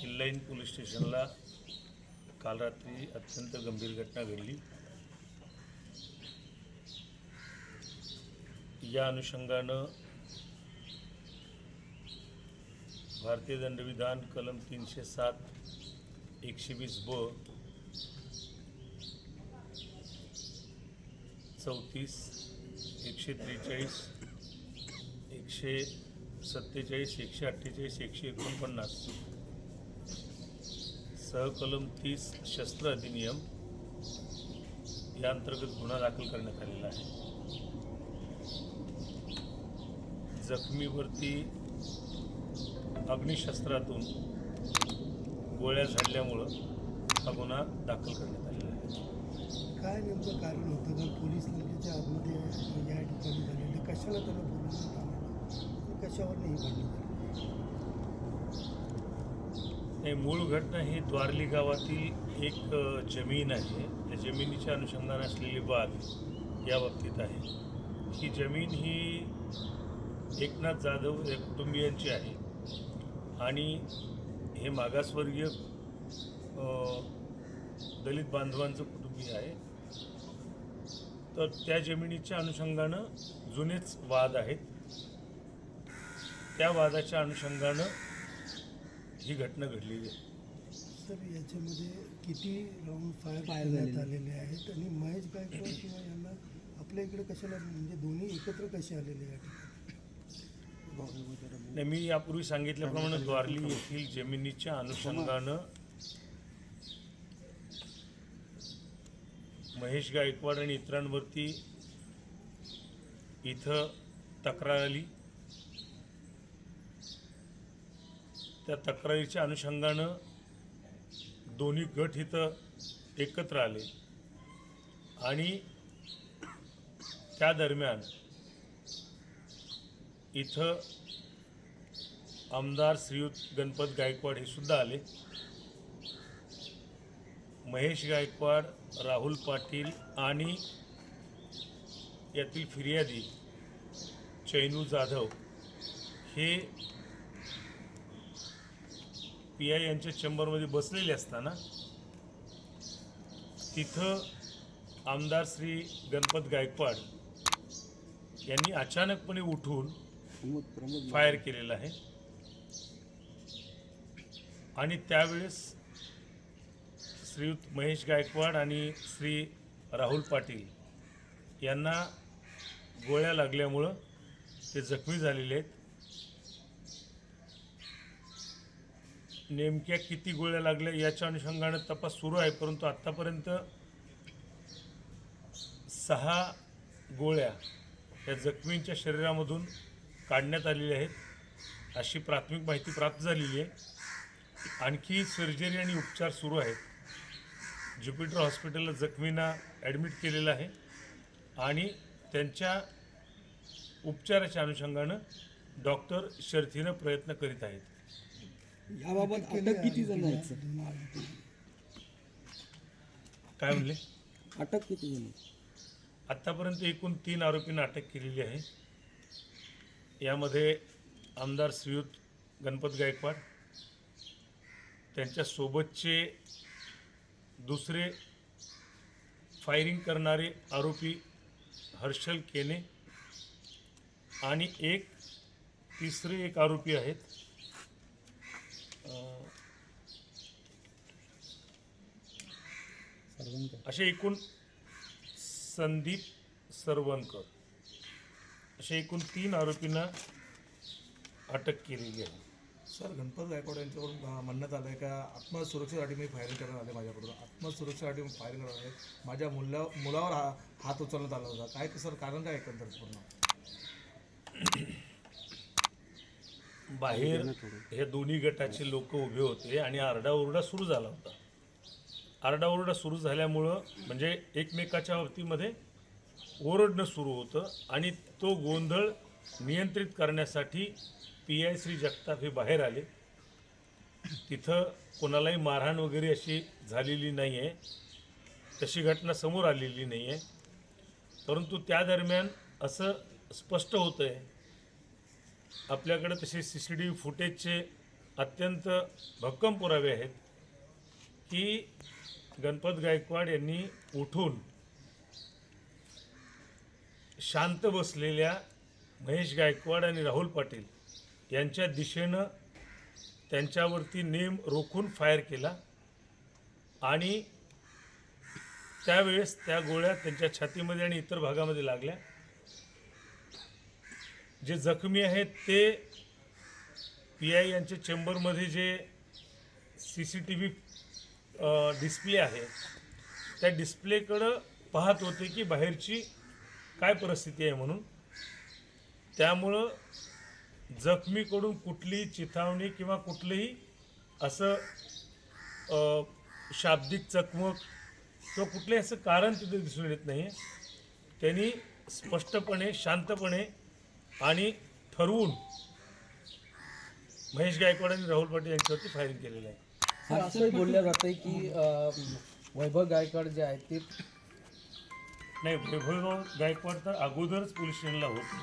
किल्लाईन police स्टेशनला काल रात्री अत्यंत गंभीर घटना घडली. या अनुषंगानं भारतीय दंडविधान कलम तीनशे सात एकशे वीस ब चौतीस एकशे त्रेचाळीस एकशे सत्तेचाळीस एकशे अठ्ठेचाळीस एकशे एकोणपन्नास सहकलम तीस शस्त्र अधिनियम या अंतर्गत गुन्हा दाखल करण्यात आलेला आहे. जखमीवरती अग्निशस्त्रातून गोळ्या झाडल्यामुळं हा गुन्हा दाखल करण्यात आलेला आहे. काय नेमकं कारण होतं? कारण पोलीस नेमक्याच्या आतमध्ये या ठिकाणी झालेले कशाला त्याला बोलवण्यात आलं कशावर नाही हे मूळ घटना ही द्वारली गावातील एक जमीन आहे. त्या जमिनीच्या अनुषंगाने असलेली वाद या बाबतीत आहे. ही जमीन ही एकनाथ जाधव या कुटुंबियांची आहे. आणि हे मागासवर्गीय दलित बांधवांचं कुटुंबीय आहे. तर त्या जमिनीच्या अनुषंगानं जुनेच वाद आहेत. त्या वादाच्या अनुषंगानं ही घटना घडलेली आहे. सर याच्यामध्ये किती राऊंड फायर करण्यात झालेले. आलेले आहेत आणि महेश गायकवाड किंवा यांना आपल्या इकडे कशाला म्हणजे दोन्ही एकत्र कसे आलेले या ठिकाणी? नाही मी यापूर्वी सांगितल्याप्रमाणे द्वारली येथील जमिनीच्या अनुषंगानं महेश गायकवाड आणि इतरांवरती इथं तक्रार आली. त्या तक्रारीच्या अनुषंगानं दोन्ही गट इथं एकत्र आले. आणि त्या दरम्यान इथं आमदार श्रीयुत गणपत गायकवाड हे सुद्धा आले. महेश गायकवाड राहुल पाटील आणि यातील फिर्यादी चैनू जाधव हे पी आय यांच्या चेंबरमध्ये बसलेले असताना तिथं आमदार श्री गणपत गायकवाड यांनी अचानकपणे उठून फायर केलेला आहे. आणि त्यावेळेस श्रीयुत महेश गायकवाड आणि श्री राहुल पाटील यांना गोळ्या लागल्यामुळं ते जखमी झालेले आहेत. नेमक्या किती गोळ्या लागल्या याच्या अनुषंगानं तपास सुरू आहे परंतु आत्तापर्यंत सहा गोळ्या या जखमींच्या शरीरामधून काढण्यात आलेल्या आहेत अशी प्राथमिक माहिती प्राप्त झालेली आहे. आणखी सर्जरी आणि उपचार सुरू आहेत. ज्युपिटर हॉस्पिटलला जखमींना ॲडमिट केलेलं आहे आणि त्यांच्या उपचाराच्या अनुषंगानं डॉक्टर शर्थीनं प्रयत्न करीत आहेत. याबाबत अटक किती जण आहेत सर. काय म्हणले अटक किती जण आहेत? आत्तापर्यंत एकूण तीन आरोपींना अटक केलेली आहे यामध्ये आमदार श्रीयुत गणपत गायकवाड त्यांच्या सोबतचे दुसरे फायरिंग करणारे आरोपी हर्षल केने आणि एक तिसरे एक आरोपी आहेत असे एकूण संदीप सरवणकर. असे एकूण तीन आरोपींना अटक केलेली आहे. सर गणपत गायकवाड यांच्याकडून म्हणण्यात आलं आहे का आत्मसुरक्षेसाठी मी फायरिंग करण्यात आले माझ्याकडून आत्मसुरक्षेसाठी मी फायरिंग करण्यात आले माझ्या मुला मुलावर हा हात उचलण्यात आला होता. काय सर कारण काय एकंदरीत पूर्ण? बाहेर हे दोन्ही गटाचे लोक उभे होते आणि आरडाओरडा सुरू झाला होता. आरडाओरडा सुरू झाल्यामुळं म्हणजे एकमेकाच्या बाबतीमध्ये ओरडणं सुरू होतं आणि तो गोंधळ नियंत्रित करण्यासाठी पी आय श्री जगताप हे बाहेर आले. तिथं कोणालाही मारहाण वगैरे अशी झालेली नाही आहे तशी घटना समोर आलेली नाही आहे परंतु त्या दरम्यान असं स्पष्ट होतं आहे आपल्याकडे तसे सी सी टी व्ही फुटेजचे अत्यंत भक्कम पुरावे आहेत की गणपत गायकवाड यांनी उठून शांत बसलेल्या महेश गायकवाड आणि राहुल पाटील यांच्या दिशेनं त्यांच्यावरती नेम रोखून फायर केला आणि त्यावेळेस त्या गोळ्या त्यांच्या छातीमध्ये आणि इतर भागामध्ये लागल्या. जे जखमी आहेत ते पी आय यांच्या चेंबरमध्ये जे C C T V display आहे त्या डिस्प्लेकडं पाहत होते की बाहेरची काय परिस्थिती आहे म्हणून. त्यामुळं जखमीकडून कुठलीही चिथावणी किंवा कुठलंही असं शाब्दिक चकमक किंवा कुठलंही असं कारण तिथे दिसून येत नाही त्यांनी स्पष्टपणे शांतपणे आणि ठरवून महेश गायकवाड आणि राहुल पाटील यांच्यावरती फायरिंग केलेलं आहे. असंही बोललं जातंय की अं, वैभव गायकवाड जे आहेत ते नाही वैभवराव गायकवाड तर अगोदरच पोलीस स्टेशनला होते.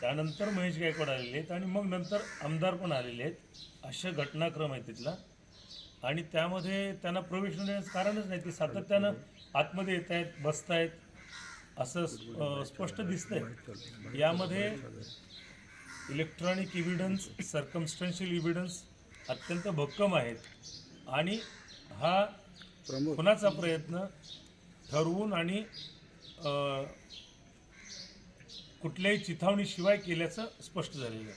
त्यानंतर महेश गायकवाड आलेले आहेत आणि मग नंतर आमदार पण आलेले आहेत. अशा घटनाक्रम आहे तिथला. आणि त्यामध्ये त्यांना प्रवेश न देण्याचं कारणच नाही. ते सातत्यानं आतमध्ये येत आहेत बसत आहेत असं स्पष्ट दिसतंय. यामध्ये इलेक्ट्रॉनिक इव्हिडन्स सर्कमस्टन्शियल इव्हिडन्स अत्यंत भक्कम आहेत. आणि हा खुनाचा प्रयत्न ठरवून आणि कुठल्याही चिथावणीशिवाय केल्याचं स्पष्ट झालेलं आहे.